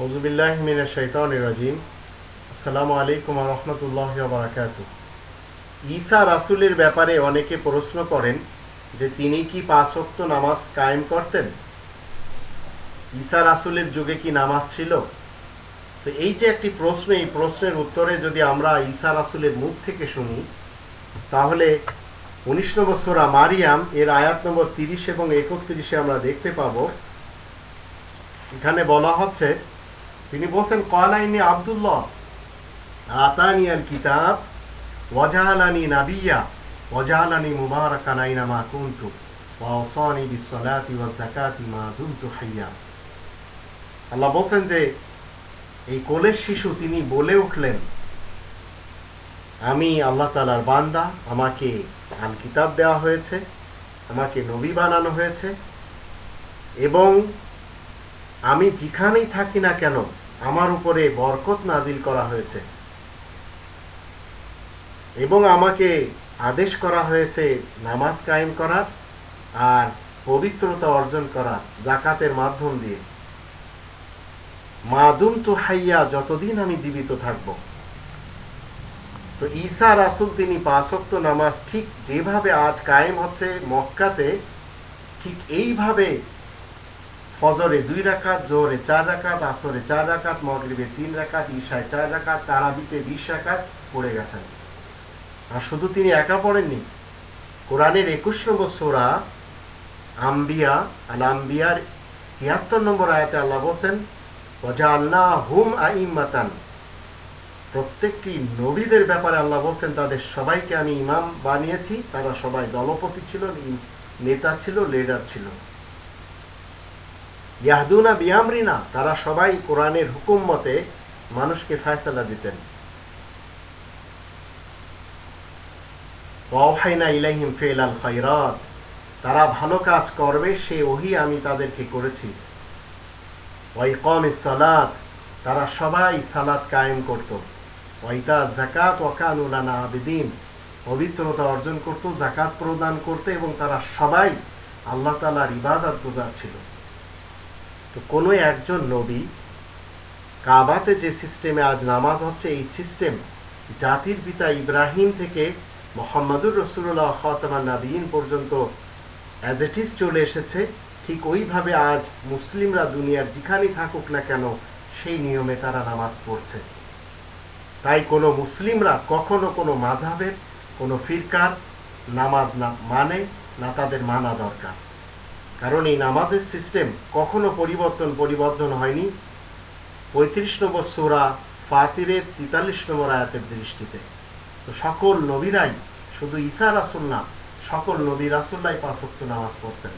আউজুবিল্লাহ মিনা শৈতান রাজিম। আসসালামু আলাইকুম রহমতুল্লাহ বারাকাত ঈসা রাসুলের ব্যাপারে অনেকে প্রশ্ন করেন যে তিনি কি পাঁচক্ত নামাজ কায়েম করতেন? ঈসা রাসুলের যুগে কি নামাজ ছিল? তো এই যে একটি প্রশ্ন, এই প্রশ্নের উত্তরে যদি আমরা ঈসা রাসুলের মুখ থেকে শুনি, তাহলে উনিশ নম্বর সোরা মারিয়াম এর আয়াত নম্বর তিরিশ এবং একত্রিশে আমরা দেখতে পাবো। এখানে বলা হচ্ছে তিনি বলছেন কলাইনি আবদুল্লাহ, আতানি আল কিতাব, ওয়াজালানি নাবিয়া, ওয়াজালানি মুবারাকান আইনামা কুনতু ওয়াওসানি বিসসালাতি ওয়াজ যাকাতি মা দুমতু হাইয়া। আল্লাহ বলছেন যে, এই কোলের শিশু তিনি বলে উঠলেন, আমি আল্লাহ তালার বান্দা, আমাকে আল কিতাব দেওয়া হয়েছে, আমাকে নবী বানানো হয়েছে এবং আমি যেখানেই থাকি না কেন আমার উপরে বরকত নাজিল করা হয়েছে। এবং আমাকে আদেশ করা হয়েছে নামাজ কায়েম করার আর পবিত্রতা অর্জন করার জাকাতের মাধ্যম দিয়ে। মাদুম তো হাইয়া যতদিন আমি জীবিত থাকব। তো ঈসা রাসুল তিনি পাঁচক্ত নামাজ ঠিক যেভাবে আজ কায়েম হচ্ছে মক্কাতে, ঠিক এইভাবে ফজরে দুই রাকাত জোরে চার রাকাত, আসরে চার রাকাত, মগরিবে তিন রাকাত, ঈশায় চার রাকাত, তারাবিতে বিশ রাকাত পড়ে গেছেন। আর শুধু তিনি একা পড়েননি, কোরআনের একুশ নম্বর সোরা আম্বিয়া আল আম্বিয়ার তিয়াত্তর নম্বর আয়াতে আল্লাহ বলছেন আল্লাহ হুম আইমাতান প্রত্যেকটি নবীদের ব্যাপারে আল্লাহ বলছেন, তাদের সবাইকে আমি ইমাম বানিয়েছি, তারা সবাই দলপতি ছিল নেতা ছিল লিডার ছিল। ইয়াহদুনা বিয়ামরিনা তারা সবাই কোরআনের হুকুম মতে মানুষকে ফায়সালা দিতেন। ইলাইহিম ফেলাল খৈরাত তারা ভালো কাজ করবে, সে ওহি আমি তাদেরকে করেছি। ওয়াইকম সালাত, তারা সবাই সালাত কায়েম করত। ওয়াইতা জাকাত ওয়াকানুলানা আবেদিন, পবিত্রতা অর্জন করত জাকাত প্রদান করতে এবং তারা সবাই আল্লাহ তালার ইবাদত গুজার ছিল। তো কোনো একজন নবী কাবাতে যে সিস্টেমে আজ নামাজ হচ্ছে, এই সিস্টেম জাতির পিতা ইব্রাহিম থেকে মোহাম্মদুর রসুল্লাহ খতমান নাবিন পর্যন্ত অ্যাজ ইট ইজ চলে এসেছে। ঠিক ওইভাবে আজ মুসলিমরা দুনিয়ার যেখানেই থাকুক না কেন, সেই নিয়মে তারা নামাজ পড়ছে। তাই কোনো মুসলিমরা কখনো কোনো মাঝাবের কোনো ফিরকার নামাজ না মানে না তাদের মানা দরকার। কারণ এই নামাজের সিস্টেম কখনো পরিবর্তন পরিবর্তন হয়নি। পঁয়ত্রিশ নম্বর সোরা ফাতিরের তিতাল্লিশ নম্বর আয়াতের দৃষ্টিতে। তো সকল নবীরাই, শুধু ইসা রাসুল না, সকল নবী রাসুল্লাই পাঁচক্ত নামাজ পড়তেন।